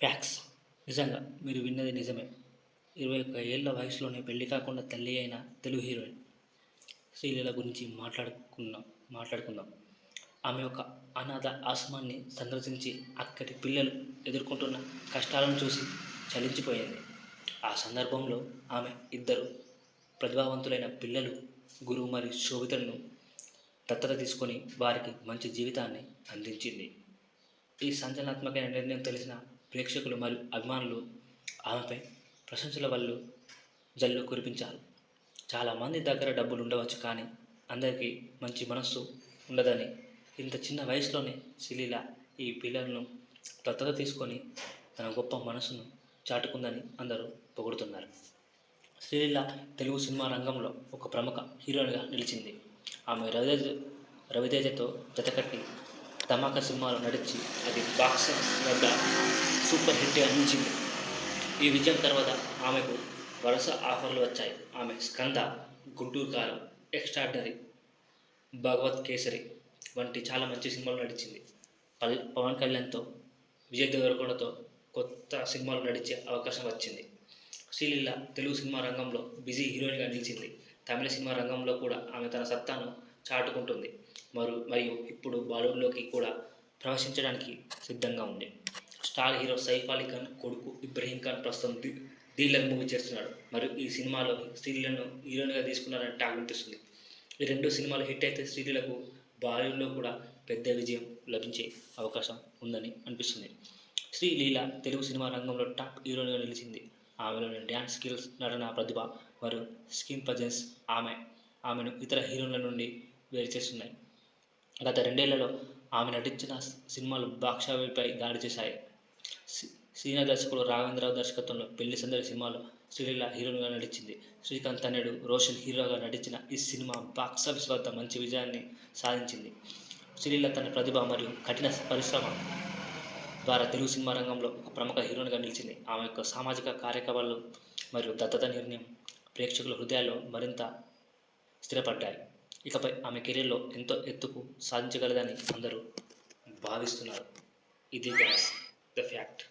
Fax నిజంగా మీరు విన్నది నిజమే. ఇరవై ఒక్క ఏళ్ళ వయసులోనే పెళ్ళి కాకుండా తల్లి అయిన తెలుగు హీరోయిన్ శ్రీలీల గురించి మాట్లాడుకున్నాం మాట్లాడుకుందాం. ఆమె ఒక అనాథ ఆశ్రమాన్ని సందర్శించి అక్కడి పిల్లలు ఎదుర్కొంటున్న కష్టాలను చూసి చలించిపోయింది. ఆ సందర్భంలో ఆమె ఇద్దరు ప్రతిభావంతులైన పిల్లలు గురువు మరియు శోభితులను దత్తత తీసుకొని వారికి మంచి జీవితాన్ని అందించింది. ఈ సంచలనాత్మకమైన నిర్ణయం తెలిసిన ప్రేక్షకులు మరియు అభిమానులు ఆమెపై ప్రశంసల వల్ల జల్లు కురిపించారు. చాలామంది దగ్గర డబ్బులు ఉండవచ్చు కానీ అందరికీ మంచి మనస్సు ఉండదని ఇంత చిన్న వయసులోనే శ్రీలీల ఈ పిల్లలను దత్తత తీసుకొని తన గొప్ప మనసును చాటుకుందని అందరూ పొగుడుతున్నారు. శ్రీలీల తెలుగు సినిమా రంగంలో ఒక ప్రముఖ హీరోయిన్గా నిలిచింది. ఆమె రవితేజ రవితేజతో జతకట్టి ధమాకా సినిమాలో నడిచి అది బాక్స్ వద్ద సూపర్ హిట్ అందించింది. ఈ విజయం తర్వాత ఆమెకు వరుస ఆఫర్లు వచ్చాయి. ఆమె స్కంద గుంటూరు కారం ఎక్స్ట్రాడినరీ భగవత్ కేసరి వంటి చాలా మంచి సినిమాలు నడిచింది. పల్ పవన్ కళ్యాణ్తో విజయ్ దేవరకొండతో కొత్త సినిమాలు నడిచే అవకాశం వచ్చింది. శ్రీలీల తెలుగు సినిమా రంగంలో బిజీ హీరోయిన్గా నిలిచింది. తమిళ సినిమా రంగంలో కూడా ఆమె తన సత్తాను చాటుకుంటుంది. మరు మరియు ఇప్పుడు బాలీవుడ్లోకి కూడా ప్రవేశించడానికి సిద్ధంగా ఉంది. స్టార్ హీరో సైఫ్ అలీ ఖాన్ కొడుకు ఇబ్రహీం ఖాన్ ప్రస్తుతం ది డీలర్ మూవీ చేస్తున్నాడు. మరియు ఈ సినిమాలో స్త్రీలను హీరోయిన్గా తీసుకున్నారని టాక్ వినిపిస్తుంది. ఈ రెండు సినిమాలు హిట్ అయితే స్త్రీలకు బాలీవుడ్లో కూడా పెద్ద విజయం లభించే అవకాశం ఉందని అనిపిస్తుంది. శ్రీలీల తెలుగు సినిమా రంగంలో టాప్ హీరోయిన్గా నిలిచింది. ఆమెలోని డ్యాన్స్ స్కిల్స్ నటన ప్రతిభ మరియు స్కిన్ ప్రజెన్స్ ఆమె. ఆమెను ఇతర హీరోయిన్ల నుండి వేరు చేస్తున్నాయి గత రెండేళ్ళలో ఆమె నటించిన సినిమాలు బాక్షాపై దాడి చేశాయి. సి- సీనియర్ దర్శకుడు రాఘవేంద్రరావు దర్శకత్వంలో పెళ్ళి సందడి సినిమాలో శ్రీలీల హీరోయిన్గా నటించింది. శ్రీకాంత్ తనేడు రోషన్ హీరోగా నటించిన ఈ సినిమా బాక్సాఫీస్ వద్ద మంచి విజయాన్ని సాధించింది. శ్రీలీల తన ప్రతిభ మరియు కఠిన పరిశ్రమ ద్వారా తెలుగు సినిమా రంగంలో ఒక ప్రముఖ హీరోయిన్గా నిలిచింది. ఆమె యొక్క సామాజిక కార్యక్రమాలు మరియు దత్తత నిర్ణయం ప్రేక్షకుల హృదయాల్లో మరింత స్థిరపడ్డాయి. ఇకపై ఆమె కెరీర్లో ఎంతో ఎత్తుకు సాధించగలదని అందరూ భావిస్తున్నారు. ఇది ద ఫ్యాక్ట్.